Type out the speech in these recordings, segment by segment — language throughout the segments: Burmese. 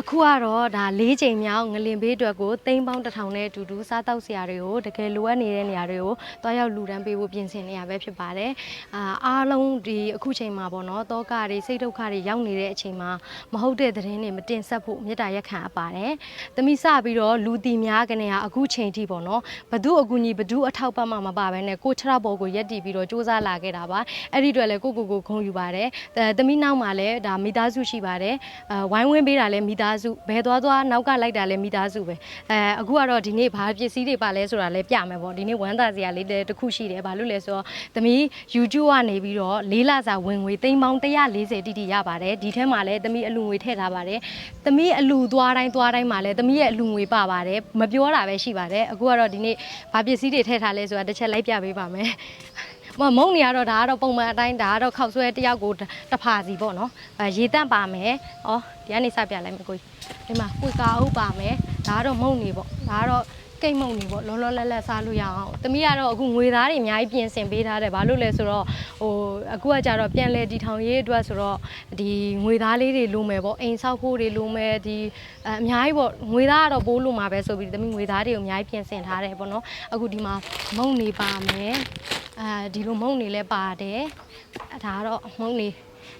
အခုကတော့ဒါ၄ချိန်မြောက်ငလင်ဘေးအတွက်ကိုသိန်းပေါင်းတစ်ထောင်နဲ့အတူတူစားတောက်စရာတွေကိုတကယ်လိုအပ်နေတဲ့နေရာတွေကိုတွားရောက်လူတန်းပေးဖို့ပြင်ဆင်နေရပဲဖြစ်ပါတယ်။အာအားလုံးဒီအခုချိန်မှာပေါ့နော်တောကတွေစိတ်ဒုက္ခတွေရောက်နေတဲ့အချိန်မှာမဟုတ်တဲ့သတင်းတွေမတင်ဆက်ဖို့မေတ္တာရက်ခံအပ်ပါတယ်။သမီးစပြီးတော့လူတီများကနေဟာအခုချိန်ထိပေါ့နော်ဘသူအကူညီဘသူအထောက်ပံ့မှမပါဘဲနဲ့ကိုခြေထောက်ပေါ်ကိုရက်တီပြီးတော့စူးစမ်းလာခဲ့တာပါ။အဲ့ဒီအတွက်လည်းကိုကိုကိုခုံယူပါတယ်။အဲသမီးနောက်မှာလည်းဒါမိသားစုရှိပါတယ်။အဲဝိုင်းဝန်းပေးတာလည်းမိသားစုဘယ်သွားသွားနောက်ကလိုက်တာလည်းမိသားစုပဲအဲအခုကတော့ဒီနေ့ဘာပစ္စည်းတွေပါလဲဆိုတာလည်းပြမယ်ပေါ့ဒီနေ့ဝမ်းသာစရာလေးတစ်ခုရှိတယ်ဘာလို့လဲဆိုတော့သမီး YouTube ကနေပြီးတော့လေးလစာဝင်ငွေသိန်းပေါင်း140တိတိရပါတယ်ဒီထဲမှာလည်းသမီးအလူငွေထည့်ထားပါတယ်သမီးအလူသွားတိုင်းသွားတိုင်းမှာလည်းသမီးရဲ့အလူငွေပါပါတယ်မပြောတာပဲရှိပါတယ်အခုကတော့ဒီနေ့ဘာပစ္စည်းတွေထည့်ထားလဲဆိုတာတစ်ချက်လိုက်ပြပေးပါမယ် မမုံနေရတော့ဒါကတော့ပုံမှန်အတိုင်းဒါကတော့ခောက်ဆွဲတစ်ယောက်ကိုတစ်ဖာစီပေါ့နော်အဲရေတန့်ပါမယ်ဩဒီကနေစပြလိုက်မယ်ကိုကြီးဒီမှာကွေကာအုပ်ပါမယ်ဒါကတော့မုံနေပေါ့ဒါကတော့ ကိတ်မုံနေပေါ့လောလောလတ်လတ်စားလို့ရအောင်တမီးကတော့အခုငွေသားတွေအများကြီးပြင်ဆင်ပေးထားတယ်ဘာလို့လဲဆိုတော့ဟိုအခုကကြတော့ပြန်လဲဒီထောင်ရေးအတွက်ဆိုတော့ဒီငွေသားလေးတွေလိုမယ်ပေါ့အိမ်ဆောက်ဖို့တွေလိုမယ်ဒီအအများကြီးပေါ့ငွေသားကတော့ပိုးလိုမှာပဲဆိုပြီးတမီးငွေသားတွေကိုအများကြီးပြင်ဆင်ထားတယ်ပေါ့နော်အခုဒီမှာမုံနေပါမယ်အဲဒီလိုမုံနေလဲပါတယ်အဲဒါကတော့မုံနေ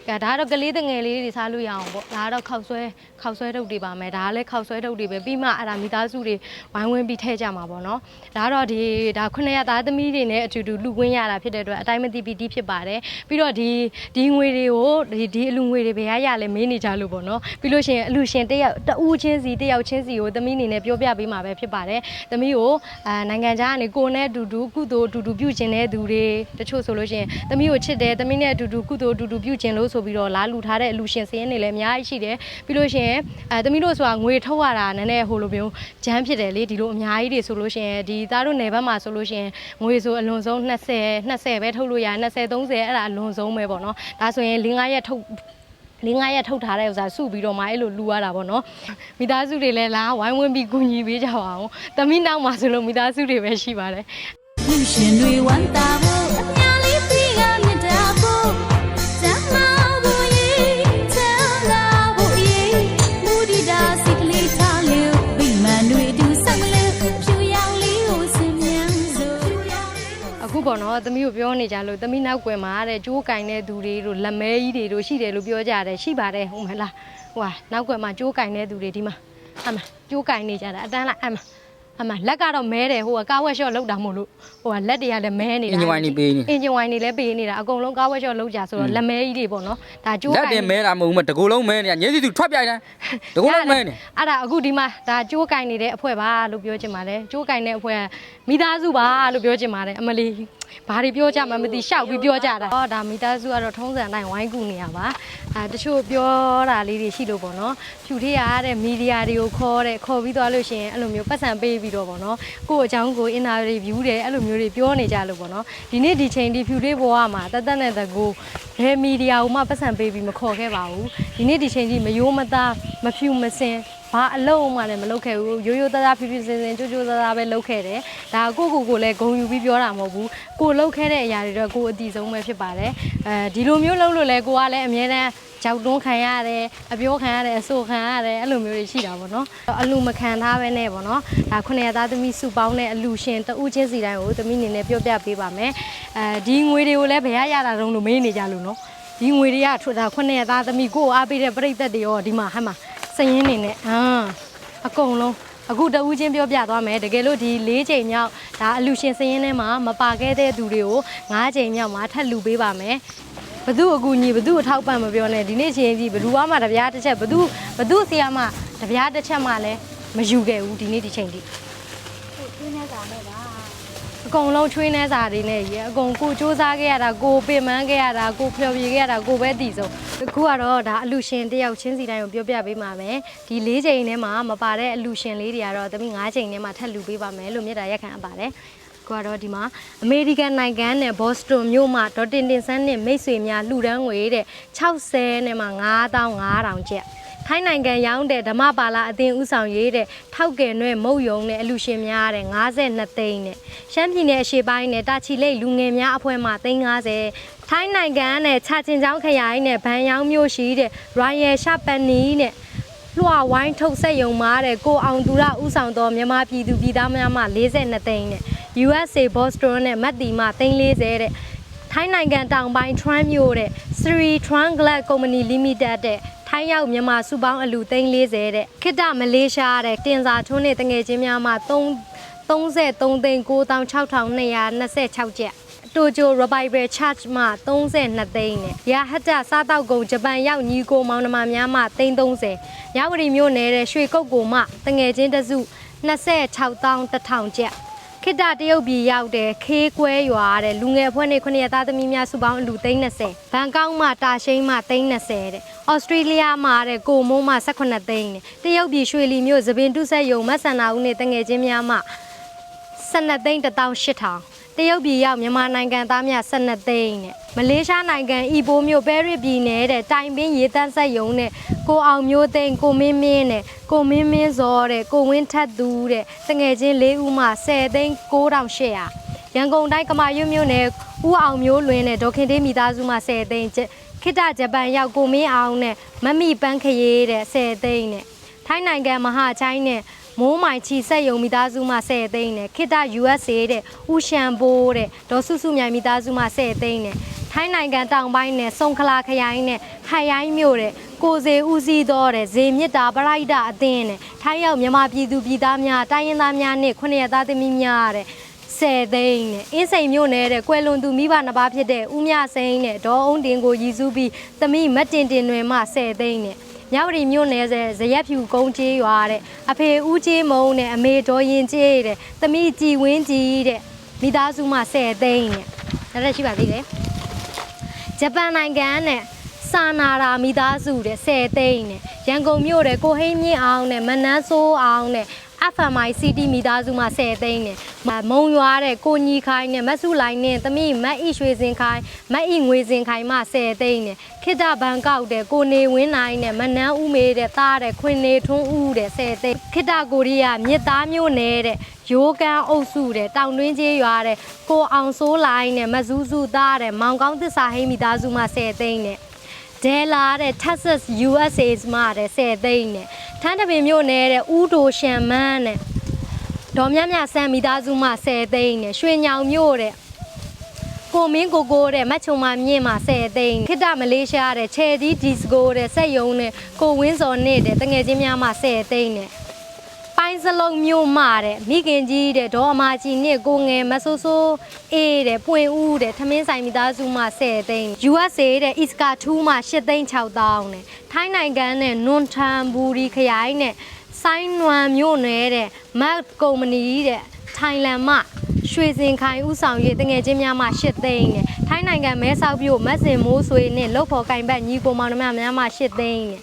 ကဲဒါကတော့ကလေးတငယ်လေးတွေစားလို့ရအောင်ပေါ့ဒါကတော့ခောက်ဆွဲခောက်ဆွဲထုတ်တွေပါမယ်ဒါကလည်းခောက်ဆွဲထုတ်တွေပဲပြီးမှအဲ့ဒါမိသားစုတွေဝိုင်းဝန်းပြီးထည့်ကြမှာပေါ့နော်ဒါကတော့ဒီဒါခုနှစ်ရက်သားသမီးတွေနဲ့အတူတူလူဝင်းရတာဖြစ်တဲ့အတွက်အတိုင်းမသိပီတိဖြစ်ပါတယ်ပြီးတော့ဒီဒီငွေတွေကိုဒီဒီအလူငွေတွေဘယ်ရရလဲမေးနေကြလို့ပေါ့နော်ပြီးလို့ရှိရင်အလူရှင်တစ်ယောက်တဦးချင်းစီတစ်ယောက်ချင်းစီကိုသမီးအနေနဲ့ပြောပြပေးမှာပဲဖြစ်ပါတယ်သမီးကိုအာနိုင်ငံခြားကနေကိုယ်နဲ့အတူတူကုသိုလ်အတူတူပြုကျင်တဲ့သူတွေတချို့ဆိုလို့ရှိရင်သမီးကိုချစ်တယ်သမီးနဲ့အတူတူကုသိုလ်အတူတူပြုကျင်လို့ဆိုပြီးတော့လာလူထားတဲ့အလူရှင်စင်းနေလည်းအများကြီးရှိတယ်ပြီးလို့ရှိရင်အဲသမီးတို့ဆိုတာငွေထုတ်ရတာနည်းနည်းဟိုလိုမျိုးဂျမ်းဖြစ်တယ်လေဒီလိုအများကြီးတွေဆိုလို့ရှိရင်ဒီသားတို့နယ်ဘက်မှာဆိုလို့ရှိရင်ငွေဆိုအလွန်ဆုံး20 20ပဲထုတ်လို့ရ20 30အဲ့ဒါအလွန်ဆုံးပဲပေါ့နော်ဒါဆိုရင်၄၅ရက်ထုတ်လေးငါးရက်ထုတ်ထားတဲ့ဥစ္စာစုပြီးတော့မှအဲ့လိုလူရတာပေါ့နော်မိသားစုတွေလည်းလာဝိုင်းဝန်းပြီးကူညီပေးကြပါအောင်တမိနောက်မှာဆိုလို့မိသားစုတွေပဲရှိပါတယ်လူရှင်တွေဝမ်းသာ ပေါ့နော်သမီးကိုပြောနေကြလို့သမီးနောက်ကွယ်မှာတဲ့ကြိုးကင်တဲ့သူတွေတို့လက်မဲကြီးတွေတို့ရှိတယ်လို့ပြောကြတယ်ရှိပါတယ်ဟုတ်မလားဟိုဟာနောက်ကွယ်မှာကြိုးကင်တဲ့သူတွေဒီမှာအမကြိုးကင်နေကြတာအတန်းလိုက်အမ အမလက်ကတော့မဲတယ်ဟိုကကားဝက်ရှော့လောက်တာမို့လို့ဟိုကလက်တွေကလည်းမဲနေတာအင်ဂျင်ဝိုင်းနေပေးနေအင်ဂျင်ဝိုင်းနေလည်းပေးနေတာအကုန်လုံးကားဝက်ရှော့လောက်ကြဆိုတော့လက်မဲကြီးတွေပေါ့နော်ဒါကြိုးလက်ကင်တင်မဲတာမဟုတ်ဘူးမတကူလုံးမဲနေတာညစီသူထွက်ပြိုင်တယ်တကူလုံးမဲနေအဲ့ဒါအခုဒီမှာဒါကြိုးကင်နေတဲ့အဖွဲပါလို့ပြောချင်ပါတယ်ကြိုးကင်တဲ့အဖွဲကမိသားစုပါလို့ပြောချင်ပါတယ်အမလီဘာတွေပြောကြမှမသိရှောက်ပြီးပြောကြတာဟောဒါမိသားစုကတော့ထုံးစံအတိုင်းဝိုင်းကူနေရပါ အဲတချို့ပြောတာလေးတွေရှိလို့ပေါ့နော်ဖြူထေးရတဲ့မီဒီယာတွေကိုခေါ်တဲ့ခေါ်ပြီးသွားလို့ရှိရင်အဲ့လိုမျိုးပတ်စံပေးပြီးတော့ပေါ့နော်ကိုယ့်အကြောင်းကိုအင်တာရီဗျူးတယ်အဲ့လိုမျိုးတွေပြောနေကြလို့ပေါ့နော်ဒီနေ့ဒီချိန်ဒီဖြူထေးဘဝမှာတသက်နဲ့တကူဘယ်မီဒီယာကိုမှပတ်စံပေးပြီးမခေါ်ခဲ့ပါဘူးဒီနေ့ဒီချိန်ဒီမယိုးမသားမဖြူမစင် ဘာအလုံးမှလည်းမလုပ်ခဲ့ဘူးရိုးရိုးသားသားဖြူဖြူစင်စင်ကြိုးကြိုးသားသားပဲလုပ်ခဲ့တယ်ဒါကိုကိုကိုလည်းဂုံယူပြီးပြောတာမဟုတ်ဘူးကိုလုပ်ခဲ့တဲ့အရာတွေတော့ကိုအတီဆုံးပဲဖြစ်ပါတယ်အဲဒီလိုမျိုးလုပ်လို့လဲကိုကလည်းအများတန်းကြောက်တွန်းခံရတယ်အပြောခံရတယ်အဆိုခံရတယ်အဲ့လိုမျိုးတွေရှိတာပေါ့နော်အလူမခံထားပဲနဲ့ပေါ့နော်ဒါခုနှစ်ရသားသမီးစုပေါင်းတဲ့အလူရှင်တဦးချင်းစီတိုင်းကိုသမီးအနေနဲ့ပြောပြပေးပါမယ်အဲဒီငွေတွေကိုလည်းဘယ်ရရတာတုံးလို့မေးနေကြလို့နော်ဒီငွေတွေကထွတ်တာခုနှစ်ရသားသမီးကိုအားပေးတဲ့ပြိသက်တွေရောဒီမှာဟမ်းမှာ စရင်နေနဲ့အာအကုန်လုံးအခုတဦးချင်းပြောပြသွားမယ်တကယ်လို့ဒီ၄ချိန်မြောက်ဒါအလူရှင်စရင်ထဲမှာမပါခဲ့တဲ့သူတွေကို၅ချိန်မြောက်မှာထပ်လူပေးပါမယ်ဘသူအကူညီဘသူအထောက်ပံ့မပြောနဲ့ဒီနေ့ချိန်ကြီးဘသူမှတပြားတစ်ချက်ဘသူဘသူဆီယာမှတပြားတစ်ချက်မှလည်းမယူခဲ့ဘူးဒီနေ့ဒီချိန်ထိ အကုန်လုံးချွေးနှဲစာတွေနဲ့ရေအကုန်ကိုစူးစမ်းခဲ့ရတာကိုပင်ပန်းခဲ့ရတာကိုဖျော်ဖြေခဲ့ရတာကိုပဲတည်ဆုံးအခုကတော့ဒါအလူရှင်တယောက်ချင်းစီတိုင်းကိုပြောပြပေးပါမယ်ဒီ၄ချိန်ထဲမှာမပါတဲ့အလူရှင်လေးတွေကတော့သမီး၅ချိန်ထဲမှာထပ်လူပေးပါမယ်လို့မြတ်တာရက်ခံအပ်ပါတယ်ကိုကတော့ဒီမှာအမေရိကန်နိုင်ငံနဲ့ဘော့စတွန်မြို့မှာဒေါ်တင်တင်ဆန်းနဲ့မိတ်ဆွေများလှူဒန်းငွေတဲ့60နဲ့မှ9500ကျပ် ထိုင်းနိုင်ငံရောက်တဲ့ဓမ္မပါလာအသင်းဥဆောင်ရေးတဲ့ထောက်ကယ်နွဲ့မုတ်ယုံနဲ့အလူရှင်များတဲ့52သိန်းနဲ့ရှမ်းပြည်နယ်အရှေ့ပိုင်းနဲ့တာချီလိတ်လူငယ်များအဖွဲ့မှ350ထိုင်းနိုင်ငံနဲ့ချာချင်ချောင်းခရိုင်နဲ့ဗန်ယောင်းမြို့ရှိတဲ့ Royal Shapani နဲ့လွှဝိုင်းထုတ်ဆက်ယုံမာတဲ့ကိုအောင်သူရဥဆောင်သောမြန်မာပြည်သူပြည်သားများမှ42သိန်းနဲ့ USA Boston နဲ့မတ်တီမှ340တဲ့ထိုင်းနိုင်ငံတောင်ပိုင်း Tran မြို့တဲ့ Sri Tran Glass Company Limited တဲ့ ထိုင်းရောက်မြန်မာစုပေါင်းအလူ340တဲ့ခိတမလေးရှားတဲ့တင်စာထွန်းနဲ့တငယ်ချင်းများမှ3 33သိန်း9226ကျပ်တိုဂျို Revival Church မှ32သိန်းနဲ့ရဟတစားတောက်ကုံဂျပန်ရောက်ညီကိုမောင်နှမများမှ330ရဝတီမြို့နယ်တဲ့ရွှေကုတ်ကိုမှတငယ်ချင်းတစု26100ကျပ် ခိတတရုတ်ပြည်ရောက်တဲ့ခေးကွဲရွာတဲ့လူငယ်အဖွဲ့နဲ့ခုနှစ်သားသမီးများစုပေါင်းအလူ30ဘန်ကောက်မှတာရှိန်မှ30တဲ့ဩစတြေးလျမှာတဲ့ကိုမိုးမှ18သိန်းနဲ့တရုတ်ပြည်ရွှေလီမြို့သပင်တုဆက်ယုံမဆန္ဒဦးနဲ့တငယ်ချင်းများမှ12သိန်း18000တရုတ်ပြည်ရောက်မြန်မာနိုင်ငံသားများ12သိန်းနဲ့ မလေးရှားနိုင်ငံအီပိုးမြို့ပဲရစ်ပြည်နယ်တဲ့တိုင်ပင်းရေတန်းဆက်ယုံနဲ့ကိုအောင်မျိုးသိန်းကိုမင်းမင်းနဲ့ကိုမင်းမင်းစောတဲ့ကိုဝင်းထက်သူတဲ့တငယ်ချင်း၄ဦးမှ10သိန်း9800ရန်ကုန်တိုင်းကမာရွတ်မြို့နယ်ဦးအောင်မျိုးလွင်နဲ့ဒေါခင်တေးမိသားစုမှ10သိန်းကျခိတဂျပန်ရောက်ကိုမင်းအောင်နဲ့မမီပန်းခရေးတဲ့10သိန်းနဲ့ထိုင်းနိုင်ငံမဟာချိုင်းနဲ့မိုးမိုင်ချီဆက်ယုံမိသားစုမှ10သိန်းနဲ့ခိတ USA တဲ့ဥရှန်ဘိုးတဲ့ဒေါ်စုစုမြိုင်မိသားစုမှ10သိန်းနဲ့ ထိုင်းနိုင်ငံတောင်ပိုင်းနဲ့စုံခလာခရိုင်နဲ့ဟိုင်ရိုင်းမြို့တဲ့ကိုစေဦးစီးတော်တဲ့ဇေမြစ်တာပရိုက်တာအသင်းနဲ့ထိုင်းရောက်မြန်မာပြည်သူပြည်သားများတိုင်းရင်းသားများနဲ့ခုနှစ်ရက်သားသမီးများတဲ့10သိန်းနဲ့အင်းစိန်မြို့နယ်တဲ့ကွယ်လွန်သူမိဘနှစ်ပါးဖြစ်တဲ့ဦးမြစိန်နဲ့ဒေါ်အုံးတင်ကိုရည်စူးပြီးသမီးမတ်တင်တင်တွင်မှ10သိန်းနဲ့မြဝတီမြို့နယ်ဇဇရက်ဖြူကုန်းကျေးရွာတဲ့အဖေဦးကျေးမုံနဲ့အမေဒေါ်ရင်ကျေးတဲ့သမီးကြည်ဝင်းကြီးတဲ့မိသားစုမှ10သိန်းနဲ့နောက်တစ်ရှိပါသေးတယ် ဂျပန်နိုင်ငံနဲ့စာနာရာမိသားစုတဲ့10သိန်းနဲ့ရန်ကုန်မြို့တဲ့ကိုဟိန်းမြင့်အောင်နဲ့မနန်းစိုးအောင်နဲ့ FMI City မိသားစုမှ10သိန်းနဲ့မုံရွာတဲ့ကိုညီခိုင်နဲ့မဆုလိုင်းနဲ့သမီးမတ်ဤရွှေစင်ခိုင်မတ်ဤငွေစင်ခိုင်မှ10သိန်းနဲ့ခိတဘန်ကောက်တဲ့ကိုနေဝင်းနိုင်နဲ့မနန်းဦးမေတဲ့သားတဲ့ခွင်နေထွန်းဦးတဲ့10သိန်းခိတကိုရီးယားမြစ်သားမျိုးနယ်တဲ့ ရိုးကန်းအုပ်စုတဲ့တောင်တွင်းကျေးရွာတဲ့ကိုအောင်စိုးလိုင်းနဲ့မဇူးစုသားတဲ့မောင်ကောင်းသစ္စာဟိမ်းမိသားစုမှ10သိန်းနဲ့ဒဲလာတဲ့ Texas USA မှာတဲ့10သိန်းနဲ့ထန်းတပင်မြို့နယ်တဲ့ဥတိုရှန်မန်းနဲ့ဒေါ်မြမြဆန်မိသားစုမှ10သိန်းနဲ့ရွှေညောင်မြို့တဲ့ကိုမင်းကိုကိုတဲ့မတ်ချုံမမြင့်မှာ10သိန်းခိတ္တမလေးရှားတဲ့ချယ်ဒီဒီစကိုတဲ့စက်ယုံနဲ့ကိုဝင်းစော်နဲ့တဲ့တငယ်ချင်းများမှ10သိန်းနဲ့ ပိုင်းစလုံးမြို့မတဲ့မိခင်ကြီးတဲ့ဒေါ်အမကြီးနဲ့ကိုငယ်မဆိုးဆိုးအေးတဲ့ပွင့်ဦးတဲ့ထမင်းဆိုင်မိသားစုမှ10သိန်း USA တဲ့ Iska 2မှ8သိန်း6000နဲ့ထိုင်းနိုင်ငံနဲ့နွန်ထန်ဘူရီခရိုင်နဲ့ဆိုင်းနွမ်မြို့နယ်တဲ့မတ်ကုမ္ပဏီတဲ့ထိုင်လန်မှရွှေစင်ခိုင်ဥဆောင်ရေးတငယ်ချင်းများမှ8သိန်းနဲ့ထိုင်းနိုင်ငံမဲဆောက်မြို့မတ်စင်မိုးဆွေနဲ့လုတ်ဖော်ကင်ဘတ်ညီကိုမောင်နှမများမှ8သိန်းနဲ့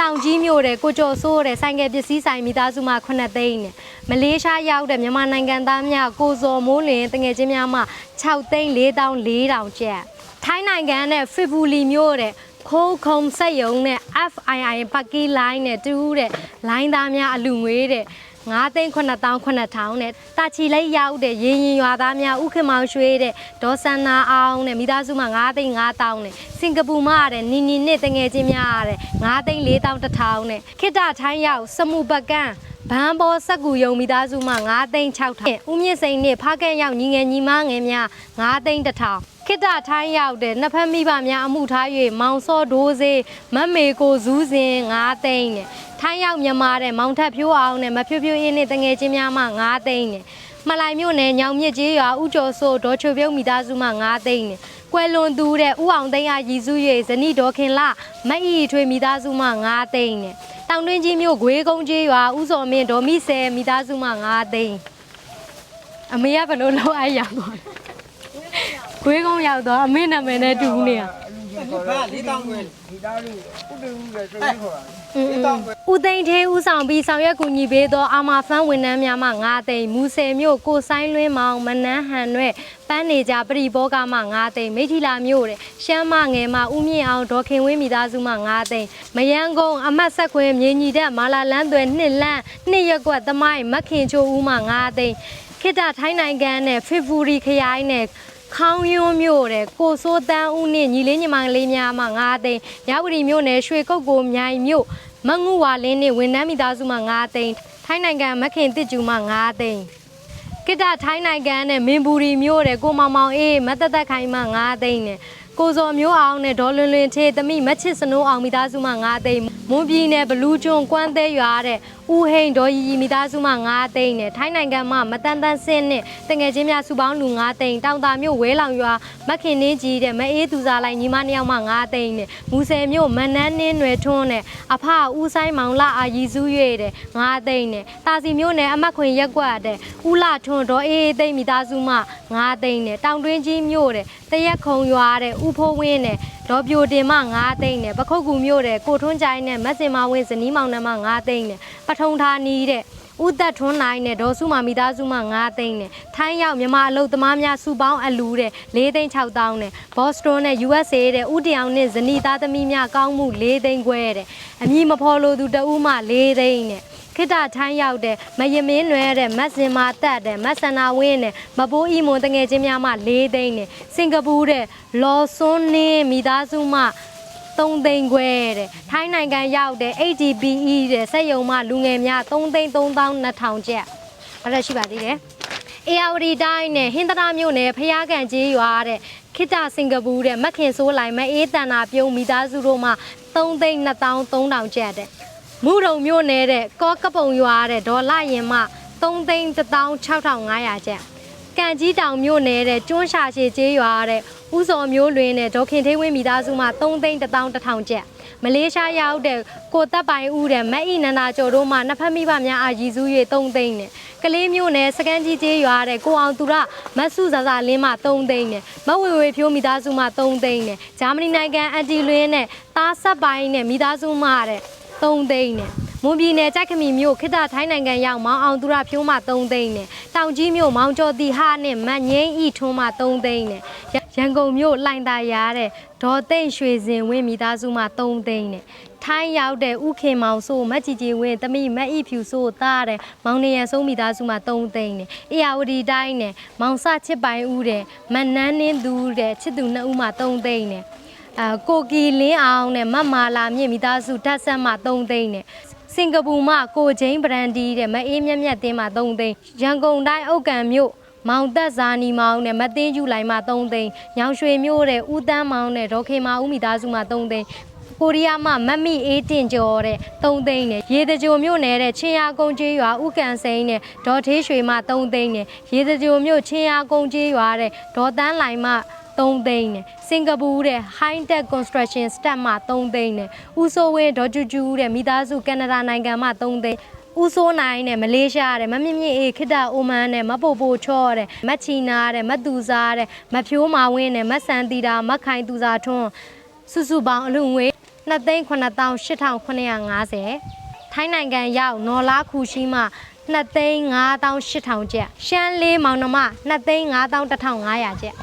တောင်ကြီးမြို့တဲ့ကိုကျော်စိုးတဲ့ဆိုင်ကယ်ပစ္စည်းဆိုင်မိသားစုမှ9သိန်းနဲ့မလေးရှားရောက်တဲ့မြန်မာနိုင်ငံသားများကိုဇော်မိုးလင်းတငယ်ချင်းများမှ6သိန်း4400ကျပ်ထိုင်းနိုင်ငံနဲ့ဖစ်ဘူလီမြို့တဲ့ခိုးခုံဆက်ယုံနဲ့ FII ပကီလိုင်းနဲ့တူးတဲ့လိုင်းသားများအလူငွေတဲ့ 9သိန်း9000 9000နဲ့တာချီလိုက်ရောက်တဲ့ရင်းရင်ရွာသားများဥက္ကမောင်ရွှေတဲ့ဒေါ်စန္နာအောင်နဲ့မိသားစုမှ9သိန်း9000နဲ့စင်ကာပူမှာတဲ့နီနီနဲ့တငယ်ချင်းများတဲ့9သိန်း4100နဲ့ခိတ္တထိုင်းရောက်စမှုပကန်း ဘန်းဘောစက်ကူယုံမိသားစုမှ9သိန်း6000ဦးမြင့်စိန်နဲ့ဖားကန့်ရောက်ညီငယ်ညီမငယ်များ9သိန်း1000ခိတ္တထိုင်းရောက်တဲ့နှစ်ဖက်မိဘများအမှုထား၍မောင်စောဒိုးစေးမတ်မေကိုဇူးစင်9သိန်းနဲ့ထိုင်းရောက်မြန်မာတဲ့မောင်ထက်ဖြိုးအောင်နဲ့မဖြိုးဖြိုးအေးနဲ့တငယ်ချင်းများမှ9သိန်းနဲ့မလိုက်မြို့နယ်ညောင်မြစ်ကြီးရွာဥကျော်စိုးဒေါ်ချိုပြုံးမိသားစုမှ9သိန်းနဲ့ကွယ်လွန်သူတဲ့ဥအောင်သိန်းအားရည်စူး၍ဇနီးဒေါ်ခင်လမတ်ဤထွေမိသားစုမှ9သိန်းနဲ့ တောင်တွင်းကြီးမြို့ဂွေးကုန်းကြီးရွာဥစော်မင်းဒေါ်မိဆယ်မိသားစုမှ9သိန်းအမေကဘယ်လိုလုပ်အဲ့ရောက်သွားလဲဂွေးကုန်းရောက်သွားအမေနာမည်နဲ့တူနေရဘာလေးတောင်းခွဲဒီသားလူဥတူဦးပဲဆိုပြီးခေါ်တာလေးတောင်းခွဲ ဦးသိန်းသေးဦးဆောင်ပြီးဆောင်ရွက်ကူညီပေးသောအာမာဖန်းဝန်ထမ်းများမှ9သိန်းမူဆယ်မြို့ကိုဆိုင်လွင်းမောင်မနန်းဟန်ရွဲ့ပန်းနေကြပရိဘောကမှ9သိန်းမိထီလာမြို့တဲ့ရှမ်းမငယ်မှဦးမြင့်အောင်ဒေါ်ခင်ဝင်းမိသားစုမှ9သိန်းမယန်းကုန်းအမတ်ဆက်ခွင်မြေညီတဲ့မာလာလန်းသွဲနှစ်လန်းနှစ်ရက်ကွက်သမိုင်းမခင်ချိုဦးမှ9သိန်းခိတ္တထိုင်းနိုင်ငံနဲ့ဖေဗူရီခရိုင်နဲ့ခေါင်းယွန်းမြို့တဲ့ကိုစိုးတန်းဦးနဲ့ညီလေးညီမလေးများမှ9သိန်းရဝတီမြို့နယ်ရွှေကုတ်ကိုမြိုင်မြို့ မငူဝါလင်းနဲ့ဝန်ထမ်းမိသားစုမှ9သိန်းထိုင်းနိုင်ငံမခင်တစ်ကျူမှ9သိန်းကိတ္တထိုင်းနိုင်ငံနဲ့မင်ဘူရီမျိုးတဲ့ကိုမောင်မောင်အေးမသက်သက်ခိုင်မှ9သိန်းနဲ့ကိုစော်မျိုးအောင်နဲ့ဒေါ်လွင်လွင်ချေတမိမချစ်စနိုးအောင်မိသားစုမှ9သိန်းမွန်ပြည်နယ်ဘလူးကျွန်းကွမ်းသေးရွာတဲ့ ဦးဟိန်ဒေါ်ရီရီမိသားစုမှ9သိန်းနဲ့ထိုင်းနိုင်ငံမှာမတန်တန်စင်းနဲ့တငယ်ချင်းများစုပေါင်းလူ9သိန်းတောင်တာမြို့ဝဲလောင်ရွာမခင်နှင်းကြီးတဲ့မအေးသူစားလိုက်ညီမနှစ်ယောက်မှ9သိန်းနဲ့မူဆယ်မြို့မနန်းနှင်းနွယ်ထွန်းနဲ့အဖဦးဆိုင်မောင်လာအာရီစု၍တဲ့9သိန်းနဲ့တာစီမြို့နယ်အမတ်ခွင်ရက်ကွက်တဲ့ဦးလာထွန်းဒေါ်အေးအေးသိန်းမိသားစုမှ9သိန်းနဲ့တောင်တွင်းကြီးမြို့တဲ့တရက်ခုံရွာတဲ့ဦးဖိုးဝင်းနဲ့ဒေါ်ပြိုတင်မှ9သိန်းနဲ့ပခုတ်ကူမြို့တဲ့ကိုထွန်းကြိုင်နဲ့မက်စင်မဝင်းဇနီးမောင်နှံမှ9သိန်းနဲ့ပထုံဌာနီတဲ့ဦးသက်ထွန်းနိုင်နဲ့ဒေါ်စုမမိသားစုမှ9သိန်းနဲ့ထိုင်းရောက်မြန်မာအလုပ်သမားများစုပေါင်းအလူတဲ့4သိန်း6တောင်းနဲ့ဘော့စတွန်နဲ့ USA တဲ့ဦးတယောင်နဲ့ဇနီးသားသမီးများကောင်းမှု4သိန်းခွဲတဲ့အမည်မဖော်လို့သူတဦးမှ4သိန်းနဲ့ခိတထိုင်းရောက်တဲ့မယမင်းနွယ်တဲ့မတ်စင်မာတက်တဲ့မတ်ဆန္နာဝင်းနဲ့မပိုးအီမွန်တငယ်ချင်းများမှ4သိန်းနဲ့စင်ကာပူတဲ့လော်စွန်းနင်းမိသားစုမှ 3သိန်းခွဲတဲ့ထိုင်းနိုင်ငံရောက်တဲ့ ADPE တဲ့စက်ယုံမှလူငယ်များ3သိန်း3200ကျပ်အဲ့ဒါရှိပါသေးတယ်အေယာဝတီတိုင်းနဲ့ဟင်္ဒရာမြို့နယ်ဖျားကန်ကြီးရွာတဲ့ခိတစင်ကာပူတဲ့မက်ခင်ဆိုးလိုက်မအေးတန်နာပြုံးမိသားစုတို့မှ3သိန်း2300ကျပ်တဲ့မူရုံမြို့နယ်တဲ့ကောကပုံရွာတဲ့ဒေါ်လာရင်မှ3သိန်း16500ကျပ် ကံကြီးတောင်မြို့နယ်တဲ့ကျွန်းရှာရှည်ကျေးရွာတဲ့ဥစော်မျိုးလွင်နဲ့ဒေါခင်သေးဝင်းမိသားစုမှ3သိန်း1000ကျပ်မလေးရှားရောက်တဲ့ကိုသက်ပိုင်ဦးတဲ့မက်အီနန္ဒာကျော်တို့မှနှစ်ဖက်မိဘများအာရည်စု၍3သိန်းနဲ့ကလေးမျိုးနယ်စကန်ကြီးကျေးရွာတဲ့ကိုအောင်သူရမတ်စုဇာဇာလင်းမှ3သိန်းနဲ့မဝေဝေဖြိုးမိသားစုမှ3သိန်းနဲ့ဂျာမနီနိုင်ငံအန်တီလွင်းနဲ့သားဆက်ပိုင်းနဲ့မိသားစုမှတဲ့3သိန်းနဲ့ မွန်ပြည်နယ်ကြိုက်ခမီမြို့ခိတထိုင်းနိုင်ငံရောက်မောင်အောင်သူရဖြိုးမှ3သိန်းနဲ့တောင်ကြီးမြို့မောင်ကျော်တီဟာနဲ့မတ်ငိမ့်ဤထွန်းမှ3သိန်းနဲ့ရန်ကုန်မြို့လှိုင်သာယာတဲ့ဒေါ်သိမ့်ရွှေစင်ဝင်းမိသားစုမှ3သိန်းနဲ့ထိုင်းရောက်တဲ့ဥခင်မောင်ဆိုမတ်ကြည်ကြည်ဝင်းတမိမတ်ဤဖြူဆိုသားတဲ့မောင်နေရန်ဆုံးမိသားစုမှ3သိန်းနဲ့အေယာဝတီတိုင်းနဲ့မောင်စချစ်ပိုင်ဦးတဲ့မတ်နန်းနှင်းသူတဲ့ချစ်သူနှစ်ဦးမှ3သိန်းနဲ့အာကိုကီလင်းအောင်နဲ့မတ်မာလာမြင့်မိသားစုဓာတ်ဆက်မှ3သိန်းနဲ့ စင်ကာပူမှကိုချင်းဘရန်ဒီတဲ့မအေးမြက်မြက်တင်းမှာ3သိန်းရန်ကုန်တိုင်းအုတ်ကံမြို့မောင်သက်ဇာနီမောင်နဲ့မသိန်းကျူလိုက်မှာ3သိန်းညောင်ရွှေမြို့တဲ့ဦးတန်းမောင်နဲ့ဒေါခေမာဦးမိသားစုမှာ3သိန်းကိုရီးယားမှာမတ်မီအေးတင်ကျော်တဲ့3သိန်းနဲ့ရေတကြိုမြို့နယ်တဲ့ချင်းရကုန်းကျေးရွာဥကန်စိန်နဲ့ဒေါ်သေးရွှေမှ3သိန်းနဲ့ရေတကြိုမြို့ချင်းရကုန်းကျေးရွာတဲ့ဒေါ်တန်းလိုင်မှ 3သိန်းနဲ့စင်ကာပူတဲ့ High Tech Construction Step မှ3သိန်းနဲ့ဦးစိုးဝင်းဒေါ်ကျူကျူတဲ့မိသားစုကနေဒါနိုင်ငံမှ3သိန်းဦးစိုးနိုင်တဲ့မလေးရှားတဲ့မမြင့်မြင့်အေးခိတ္တအိုမန်တဲ့မပိုပိုချော့တဲ့မချီနာတဲ့မတူစားတဲ့မဖြိုးမာဝင်းတဲ့မဆန်တီတာမခိုင်သူစာထွန်းစုစုပေါင်းအလူငွေ2,8950ထိုင်းနိုင်ငံရောက်နော်လာခူရှိမှ2,5800ကျပ်ရှမ်းလေးမောင်နှမ2,51,500ကျပ်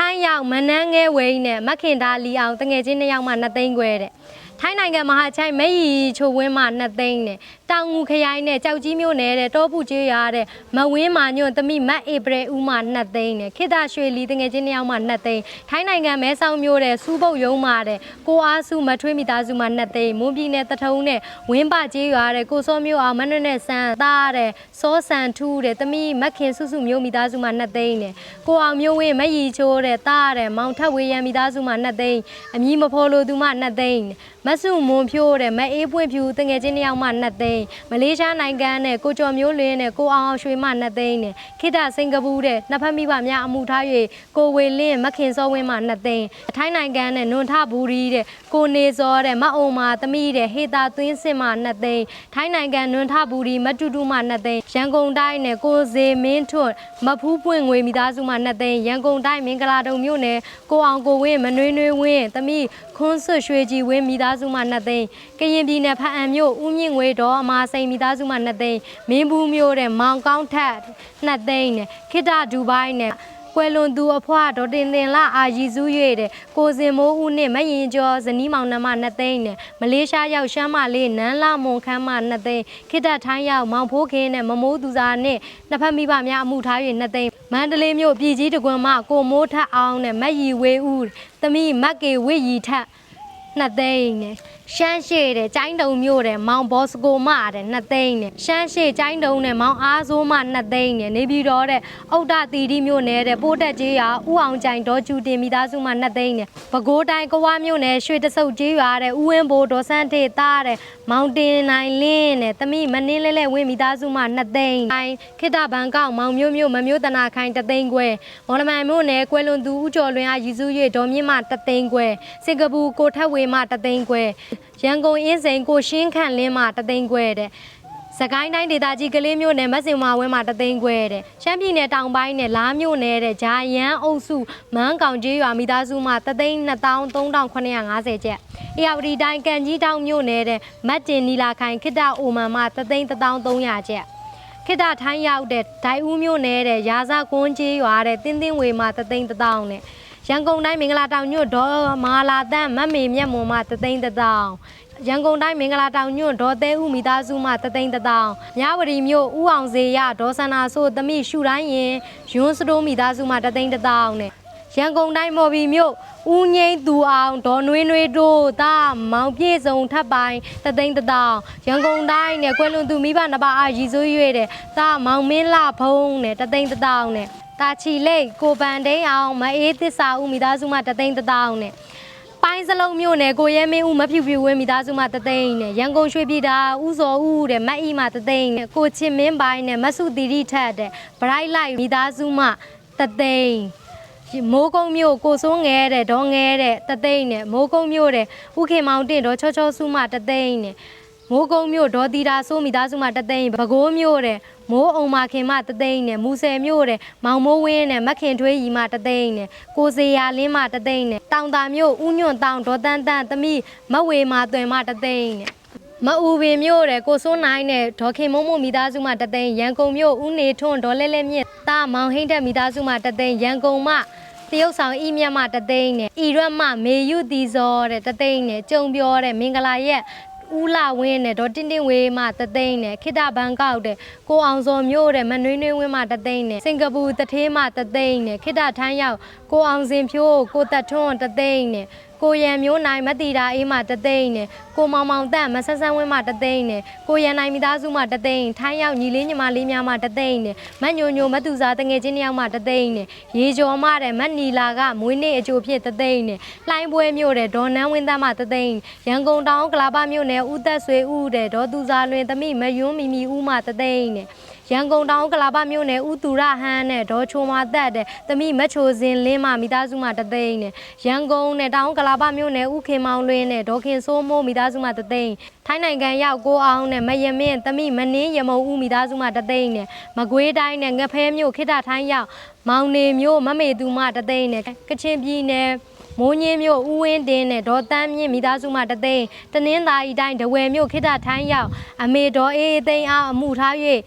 ထိုင်းရောက်မနန်းငဲဝိန်းနဲ့မခင်ဒါလီအောင်တငယ်ချင်းနှစ်ယောက်မှ2သိန်းခွဲတဲ့ထိုင်းနိုင်ငံမဟာချိုင်မဲရီချိုဝင်းမှ2သိန်းနဲ့ တောင်ငူခရိုင်နဲ့ကြောက်ကြီးမြို့နယ်တဲ့တောပူကျေးရွာတဲ့မဝင်းမာညွန့်တမိမတ်ဧပြီဦးမှ2သိန်းနဲ့ခေတ္တရွှေလီတငယ်ချင်းနှစ်ယောက်မှ2သိန်းထိုင်းနိုင်ငံမဲဆောက်မြို့တဲ့စူးပုတ်ရုံးမှတဲ့ကိုအားစုမထွေးမိသားစုမှ2သိန်းမွန်ပြည်နယ်တထုံနဲ့ဝင်းပကျေးရွာတဲ့ကိုစောမျိုးအောင်မနက်နဲ့ဆန်းသားတဲ့စောဆန်ထူးတဲ့တမိမခင်စုစုမျိုးမိသားစုမှ2သိန်းနဲ့ကိုအောင်မျိုးဝင်းမရီချိုးတဲ့သားတဲ့မောင်ထက်ဝေရန်မိသားစုမှ2သိန်းအမည်မဖော်လို့သူမှ2သိန်းမဆုမွန်ဖြိုးတဲ့မအေးပွင့်ဖြူတငယ်ချင်းတစ်ယောက်မှ2သိန်းမလေးရှားနိုင်ငံနဲ့ကိုကျော်မျိုးလင်းနဲ့ကိုအောင်အောင်ရွှေမှ2သိန်းနဲ့ခိတ္တစင်ကာပူတဲ့နှစ်ဖက်မိဘများအမှုထား၍ကိုဝေလင်းမခင်စောဝင်းမှ2သိန်းထိုင်းနိုင်ငံနဲ့နွန်ထဘူရီတဲ့ကိုနေစောတဲ့မအုံမာသမီးတဲ့ဟေတာသွင်းစင်မှ2သိန်းထိုင်းနိုင်ငံနွန်ထဘူရီမတူတူမှ2သိန်းရန်ကုန်တိုင်းနဲ့ကိုစေမင်းထွန်းမဖူးပွင့်ငွေမိသားစုမှ2သိန်းရန်ကုန်တိုင်းမင်္ဂလာတုံမြို့နယ်ကိုအောင်ကိုဝင်းမနှွေးနှွေးဝင်းသမီး ခွန်းဆွတ်ရွှေကြီးဝင်းမိသားစုမှ2သိန်းကရင်ပြည်နယ်ဖအံမြို့ဦးမြင့်ငွေတော်အမာစိန်မိသားစုမှ2သိန်းမင်းဘူးမြို့တဲ့မောင်ကောင်းထက်2သိန်းနဲ့ခိတ္တဒူဘိုင်းနဲ့ကွယ်လွန်သူအဖွားဒေါ်တင်တင်လာအာရီစု၍တဲ့ကိုစင်မိုးဦးနဲ့မရင်ကျော်ဇနီးမောင်နှမ2သိန်းနဲ့မလေးရှားရောက်ရှမ်းမလေးနန်းလာမွန်ခမ်းမ2သိန်းခိတ္တထိုင်းရောက်မောင်ဖိုးခင်းနဲ့မမိုးသူစာနဲ့နှစ်ဖက်မိဘများအမှုထား၍2သိန်း မန္တလေးမြို့ပြည်ကြီးတကွန်မှကိုမိုးထက်အောင်နဲ့မက်ရီဝေးဦးသမီးမက်ကေဝစ်ရီထက် နှစ်သိန်းနဲ့ရှမ်းရှိတဲ့ကျိုင်းတုံမြို့တဲ့မောင်ဘောစကိုမတဲ့2သိန်းနဲ့ရှမ်းရှိကျိုင်းတုံနဲ့မောင်အားစိုးမ2သိန်းနဲ့နေပြည်တော်တဲ့ဥဒ္ဒတီတီမြို့နယ်တဲ့ပိုးတက်ကြီးရွာဥအောင်ကြိုင်ဒေါ်ကျူတင်မိသားစုမှ2သိန်းနဲ့ပဲခူးတိုင်းကဝါမြို့နယ်ရွှေတဆုပ်ကြီးရွာတဲ့ဥဝင်းဘိုဒေါ်စန်းထေသားတဲ့မောင်တင်နိုင်လင်းနဲ့တမိမနှင်းလဲလဲဝင်းမိသားစုမှ2သိန်းတိုင်းခိတ္တဘန်ကောက်မောင်မျိုးမျိုးမမျိုးတနာခိုင်2သိန်းခွဲမော်လမြိုင်မြို့နယ်ကွဲလွန်သူဦးကျော်လွင်အားရည်စူး၍ဒေါ်မြင့်မှ2သိန်းခွဲစင်ကာပူကိုထက်ဝေမှ2သိန်းခွဲရန်ကုန်အင်းစိန်ကိုရှင်းခန့်လင်းမှ2သိန်းခွဲတဲ့စကိုင်းတိုင်းဒေသကြီးကလေးမျိုးနယ်မက်စင်မာဝဲမှာတသိန်းခွဲတဲ့ရှမ်းပြည်နယ်တောင်ပိုင်းနယ်လားမျိုးနယ်တဲ့ဂျာယန်အုပ်စုမန်းကောင်ကျေးရွာမိသားစုမှာတသိန်း2350ကျပ်အေရဝတီတိုင်းကံကြီးတောင်မျိုးနယ်တဲ့မတ်တင်နီလာခိုင်ခိတ္တအိုမန်မှာတသိန်း1300ကျပ်ခိတ္တထိုင်းရောက်တဲ့ဒိုင်ဦးမျိုးနယ်တဲ့ရာဇကွန်းကျေးရွာတဲ့တင်းတင်းဝေမှာတသိန်း1000နဲ့ ရန်ကုန်တိုင်းမင်္ဂလာတောင်ညွတ်ဒေါ်မာလာတန့်မတ်မေမြတ်မွန်မှာတသိန်း1000ရန်ကုန်တိုင်းမင်္ဂလာတောင်ညွန့်ဒေါ်သဲဦးမိသားစုမှတသိန်းတစ်တောင်မြဝတီမြို့ဦးအောင်စေရဒေါ်စန္နာဆိုသမီးရှူတိုင်းရင်ယွန်းစတိုးမိသားစုမှတသိန်းတစ်တောင်နဲ့ရန်ကုန်တိုင်းမော်ဘီမြို့ဦးငိမ့်သူအောင်ဒေါ်နွေးနွေးတို့တာမောင်ပြည့်စုံထပ်ပိုင်းတသိန်းတစ်တောင်ရန်ကုန်တိုင်းနဲ့ကွယ်လွန်သူမိဘနှစ်ပါးအားရည်စိုး၍တဲ့တာမောင်မင်းလှဖုံးနဲ့တသိန်းတစ်တောင်နဲ့ တာချီလိတ်ကိုပန်ဒိန်းအောင်မအေးသစ္စာဦးမိသားစုမှတသိန်းတစ်တောင်နဲ့ပိုင်းစလုံးမြို့နယ်ကိုရဲမင်းဦးမဖြူဖြူဝင်းမိသားစုမှတသိန်းနဲ့ရန်ကုန်ရွှေပြည်သာဦးစောဦးတဲ့မတ်အီမှတသိန်းနဲ့ကိုချင်မင်းပိုင်းနဲ့မဆုတီရီထက်တဲ့ bright light မိသားစုမှတသိန်းမိုးကုံမြို့ကိုစိုးငဲတဲ့ဒေါ်ငဲတဲ့တသိန်းနဲ့မိုးကုံမြို့တဲ့ဥခေမောင်တင်ဒေါ်ချောချောစုမှတသိန်းနဲ့ မိုးကုံမြို့ဒေါ်တီတာဆိုးမိသားစုမှတသိန်းပဲခူးမြို့တဲ့မိုးအောင်မခင်မှတသိန်းနဲ့မူဆယ်မြို့တဲ့မောင်မိုးဝင်းနဲ့မခင်ထွေးရီမှတသိန်းနဲ့ကိုစေယာလင်းမှတသိန်းနဲ့တောင်တာမြို့ဥညွန့်တောင်ဒေါ်တန်းတန်းသမီးမဝေမာသွင်မှတသိန်းနဲ့မအူပင်မြို့တဲ့ကိုစိုးနိုင်နဲ့ဒေါ်ခင်မုံမုံမိသားစုမှတသိန်းရန်ကုန်မြို့ဦးနေထွန်းဒေါ်လဲလဲမြင့်တာမောင်ဟိမ့်တဲ့မိသားစုမှတသိန်းရန်ကုန်မှတရုတ်ဆောင်ဤမြတ်မှတသိန်းနဲ့ဤရွတ်မှမေယုတီဇောတဲ့တသိန်းနဲ့ကြုံပြောတဲ့မင်္ဂလာရက် ဦးလာဝင်းနဲ့ဒေါ်တင်းတင်းဝေးမှတသိန်းနဲ့ခိတဘန်ကောက်တဲ့ကိုအောင်စောမြို့တဲ့မနွေးနွေးဝင်းမှတသိန်းနဲ့စင်ကာပူတထေးမှတသိန်းနဲ့ခိတထန်းရောက်ကိုအောင်စင်ဖြိုးကိုသက်ထွန်းတသိန်းနဲ့ ကိုရန်မျိုးနိုင်မတီတာအေးမှတသိန်းနဲ့ကိုမောင်မောင်တန့်မဆက်ဆန်းဝင်းမှတသိန်းနဲ့ကိုရန်နိုင်မိသားစုမှတသိန်းထိုင်းရောက်ညီလေးညီမလေးများမှတသိန်းနဲ့မတ်ညိုညိုမတူစာတငယ်ချင်းတစ်ယောက်မှတသိန်းနဲ့ရေကျော်မှတဲ့မတ်နီလာကမွေးနေ့အကျိုးဖြစ်တသိန်းနဲ့လှိုင်းပွဲမြို့တဲ့ဒေါ်နန်းဝင်းသားမှတသိန်းရန်ကုန်တောင်ကလာပမြို့နယ်ဦးသက်ဆွေဦးတဲ့ဒေါ်သူစာလွင်သမီးမယွန်းမီမီဦးမှတသိန်းနဲ့ ရန်ကုန်တောင်ကလာပမြို့နယ်ဦးသူရဟန်းနဲ့ဒေါ်ချိုမာသက်တဲ့တမိမချိုစင်လင်းမမိသားစုမှတသိန်းနဲ့ရန်ကုန်နဲ့တောင်ကလာပမြို့နယ်ဦးခင်မောင်လွင်းနဲ့ဒေါ်ခင်စိုးမိုးမိသားစုမှတသိန်းထိုင်းနိုင်ငံရောက်ကိုအောင်နဲ့မယမင်းတမိမနှင်းရမုံဦးမိသားစုမှတသိန်းနဲ့မကွေးတိုင်းနဲ့ငဖဲမြို့ခိတထိုင်းရောက်မောင်နေမြို့မမေသူမှတသိန်းနဲ့ကချင်ပြည်နယ်မိုးညင်းမြို့ဦးဝင်းတင်နဲ့ဒေါ်တန်းမြင့်မိသားစုမှတသိန်းတနင်္သာရီတိုင်းဒဝယ်မြို့ခိတထိုင်းရောက်အမေဒေါ်အေးအေးသိန်းအားအမှုထား၍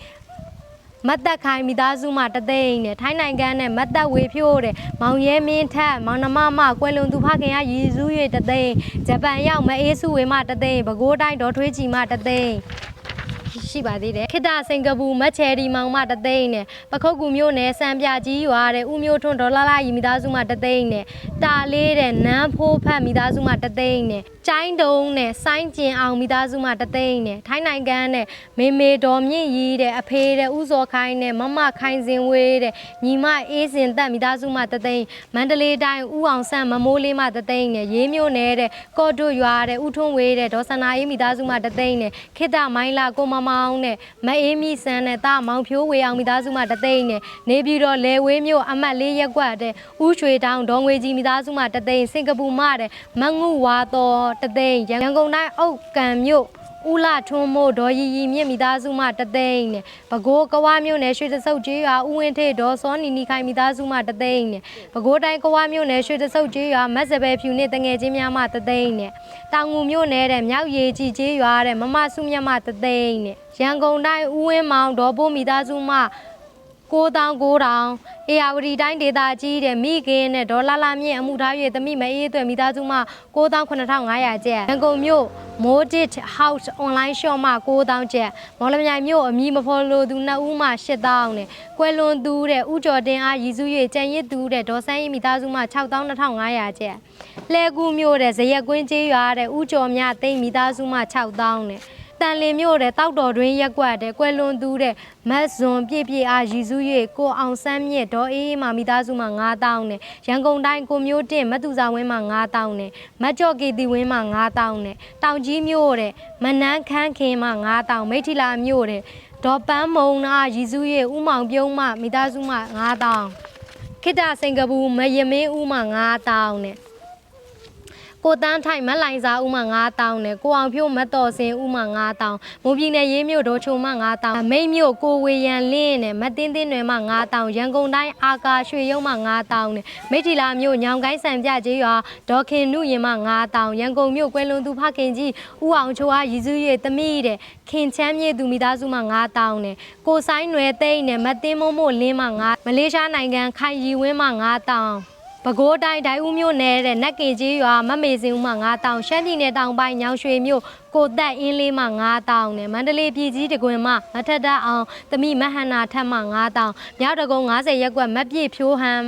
မတ်သက်ခိုင်မိသားစုမှတသိန်းနဲ့ထိုင်းနိုင်ငံနဲ့မတ်သက်ဝေဖြိုးတဲ့မောင်ရဲမင်းထက်မောင်နှမမကွယ်လွန်သူဖခင်ကရည်စူး၍တသိန်းဂျပန်ရောက်မအေးစုဝေမှတသိန်းပဲခူးတိုင်းဒေါ်ထွေးကြည်မှတသိန်း ရှိပါသေးတယ်ခိတစင်ကာပူမတ်ချယ်ရီမောင်မှတသိန်းနဲ့ပခုတ်ကူမြို့နယ်စံပြကြီးရွာတဲ့ဦးမျိုးထွန်းဒေါ်လာလာရီမိသားစုမှတသိန်းနဲ့တာလေးတဲ့နန်းဖိုးဖတ်မိသားစုမှတသိန်းနဲ့ကျိုင်းတုံနဲ့စိုင်းကျင်အောင်မိသားစုမှတသိန်းနဲ့ထိုင်းနိုင်ငံနဲ့မေမေတော်မြင့်ရီတဲ့အဖေတဲ့ဦးစောခိုင်းနဲ့မမခိုင်းစင်ဝေးတဲ့ညီမအေးစင်သက်မိသားစုမှတသိန်းမန္တလေးတိုင်းဦးအောင်ဆန်းမမိုးလေးမှတသိန်းနဲ့ရေးမျိုးနယ်တဲ့ကော့တွရွာတဲ့ဦးထွန်းဝေးတဲ့ဒေါ်စနာအေးမိသားစုမှတသိန်းနဲ့ခိတမိုင်းလာကိုမမောင်နဲ့မအေးမီဆန်းနဲ့တာမောင်ဖြိုးဝေအောင်မိသားစုမှတသိန်းနဲ့နေပြည်တော်လေဝေးမြို့အမှတ်လေးရက်ကွက်တဲ့ဦးရွှေတောင်ဒေါ်ငွေကြီးမိသားစုမှတသိန်းစင်ကာပူမှတဲ့မငုဝါတော်တသိန်းရန်ကုန်တိုင်းအုတ်ကံမြို့ ဦးလာထွန်းမို့ဒေါ်ရီရီမြင့်မိသားစုမှတသိန်းနဲ့ပဲခူးကဝမြို့နယ်ရွှေတဆုပ်ကျေးရွာဦးဝင်းထေဒေါ်စောနီနီခိုင်မိသားစုမှတသိန်းနဲ့ပဲခူးတိုင်းကဝမြို့နယ်ရွှေတဆုပ်ကျေးရွာမက်စပယ်ဖြူနဲ့တငယ်ချင်းများမှတသိန်းနဲ့တောင်ငူမြို့နယ်တဲ့မြောက်ရည်ကြီးကျေးရွာတဲ့မမစုမြတ်မှတသိန်းနဲ့ရန်ကုန်တိုင်းဦးဝင်းမောင်ဒေါ်ပိုးမိသားစုမှ 9000အေယာဝတီတိုင်းဒေသကြီးတဲ့မိခင်နဲ့ဒေါ်လာလာမြင့်အမှုထား၍တမိမအေးသွဲမိသားစုမှ99500ကျပ်ရန်ကုန်မြို့ Modit House online shop မှ9000ကျပ်မော်လမြိုင်မြို့အမည်မဖော်လို့သူနှစ်ဦးမှ8000နဲ့ကွယ်လွန်သူတဲ့ဥကျော်တင်အားရည်စူး၍ကြံရစ်သူတဲ့ဒေါ်ဆန်းရင်မိသားစုမှ62,500ကျပ်လှဲကူမြို့တဲ့ဇရက်ကွင်းကျေးရွာတဲ့ဥကျော်မြသိမ့်မိသားစုမှ6000နဲ့ တန်လင်မြို့တဲ့တောက်တော်တွင်ရက်ကွက်တဲ့ကွယ်လွန်သူတဲ့မတ်ဇွန်ပြည့်ပြည့်အားရည်စူး၍ကိုအောင်ဆန်းမြင့်ဒေါ်အေးအေးမှမိသားစုမှ9000နဲ့ရန်ကုန်တိုင်းကိုမျိုးတင့်မတူစာဝင်းမှ9000နဲ့မတ်ကျော့ကေတီဝင်းမှ9000နဲ့တောင်ကြီးမြို့တဲ့မနန်းခန်းခင်မှ9000မိထီလာမြို့တဲ့ဒေါ်ပန်းမုံနာရည်စူး၍ဥမောင်ပြုံးမှမိသားစုမှ9000ခိတ္တစင်ကာပူမယမင်းဦးမှ9000နဲ့ ကိုတန်းထိုင်မက်လိုင်စာဦးမှ9000နဲ့ကိုအောင်ဖြိုးမတ်တော်စင်ဦးမှ9000မွန်ပြည်နယ်ရေးမြို့ဒေါ်ချုံမှ9000မိတ်မြို့ကိုဝေရန်လင်းနဲ့မတင်းတင်းတွေမှ9000ရန်ကုန်တိုင်းအာကာရွှေရုံးမှ9000နဲ့မိထီလာမြို့ညောင်ကိုင်းဆန်ပြကျေးရွာဒေါ်ခင်နုရင်မှ9000ရန်ကုန်မြို့ကွယ်လွန်သူဖခင်ကြီးဦးအောင်ချိုအားရည်စူး၍တမိတဲ့ခင်ချမ်းမြေသူမိသားစုမှ9000နဲ့ကိုဆိုင်နွယ်သိန်းနဲ့မတင်းမို့မို့လင်းမှ9မလေးရှားနိုင်ငံခိုင်ရီဝင်းမှ9000 ပဲခူးတိုင်းဒိုင်ဦးမြို့နယ်တဲ့နက်ကင်ကြီးရွာမမေစင်ဦးမှ9000ရှမ်းပြည်နယ်တောင်ပိုင်းညောင်ရွှေမြို့ကိုသက်အင်းလေးမှ9000နဲ့မန္တလေးပြည်ကြီးတကွင်မှမထက်တအောင်တမိမဟန္နာထက်မှ9000မြောက်တကုံ90ရက်ကွက်မက်ပြည့်ဖြိုးဟန်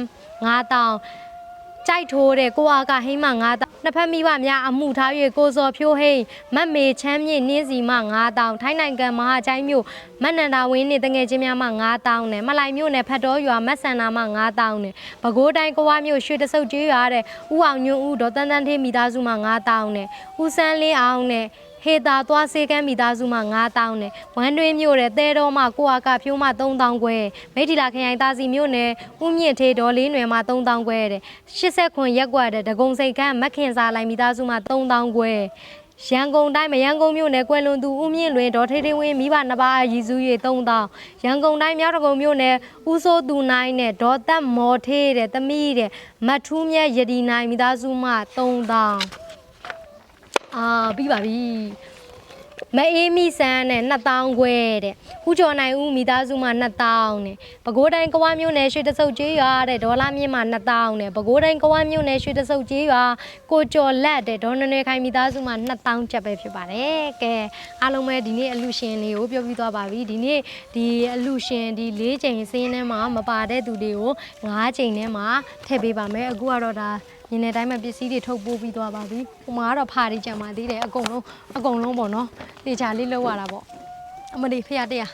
9000ကြိုက်ထိုးတဲ့ကိုအားကဟိန်းမှ9000 နှစ်ဖက်မိဘများအမှုထား၍ကိုစော်ဖြိုးဟိန်းမတ်မေချမ်းမြေနှင်းစီမှ9000ထိုင်းနိုင်ငံမဟာချိုင်းမြို့မတ်နန္ဒာဝင်းနှင့်တငယ်ချင်းများမှ9000နဲ့မလိုက်မြို့နယ်ဖတ်တော်ရွာမတ်ဆန္နာမှ9000နဲ့ပဲခူးတိုင်းကဝါမြို့ရွှေတဆုပ်ကျေးရွာတဲ့ဥအောင်ညွန့်ဦးဒေါ်တန်းတန်းထေးမိသားစုမှ9000နဲ့ဦးစန်းလင်းအောင်နဲ့ ဟေတာသွားစေကမ်းမိသားစုမှ9000နဲ့ဝမ်းတွင်းမြို့တဲ့တဲတော်မှကိုအာကဖြိုးမှ3000ခွဲမိထီလာခရိုင်သားစီမြို့နယ်ဥမြင့်ထေးဒေါ်လေးနွယ်မှ3000ခွဲတဲ့80ခွန်ရက်ကွက်တဲ့ဒဂုံစိတ်ကမ်းမခင်စာလိုက်မိသားစုမှ3000ခွဲရန်ကုန်တိုင်းမရန်ကုန်မြို့နယ်ကွယ်လွန်သူဦးမြင့်လွင်ဒေါ်ထေးထေးဝင်းမိဘနှစ်ပါးရည်စူး၍3000ရန်ကုန်တိုင်းမြောက်ဒဂုံမြို့နယ်ဦးစိုးသူနိုင်နဲ့ဒေါ်သက်မော်ထေးတဲ့တမိတဲ့မထူးမြတ်ယဒီနိုင်မိသားစုမှ3000 အာပြီးပါပြီမအေးမီဆန်းနဲ့2000ခွဲတဲ့ဦးကျော်နိုင်ဦးမိသားစုမှ2000နဲ့ပဲခူးတိုင်းကဝါမြို့နယ်ရွှေတဆုပ်ကျေးရွာတဲ့ဒေါ်လာမြင့်မှ2000နဲ့ပဲခူးတိုင်းကဝါမြို့နယ်ရွှေတဆုပ်ကျေးရွာကိုကျော်လက်တဲ့ဒေါ်နွယ်နွယ်ခိုင်မိသားစုမှ2000ကျပ်ပဲဖြစ်ပါတယ်ကဲအားလုံးပဲဒီနေ့အလူရှင်တွေကိုပြောပြသွားပါပြီဒီနေ့ဒီအလူရှင်ဒီ၄ချိန်စင်းထဲမှာမပါတဲ့သူတွေကို၅ချိန်ထဲမှာထည့်ပေးပါမယ်အခုကတော့ဒါညနေတိုင်းမှာပစ္စည်းတွေထုတ်ပိုးပြီးသွားပါပြီ။ဟိုမှာကတော့ဖာတွေကြံပါသေးတယ်အကုန်လုံးအကုန်လုံးပေါ့နော်။တေချာလေးလောက်ရတာပေါ့။အမလီဖရတရား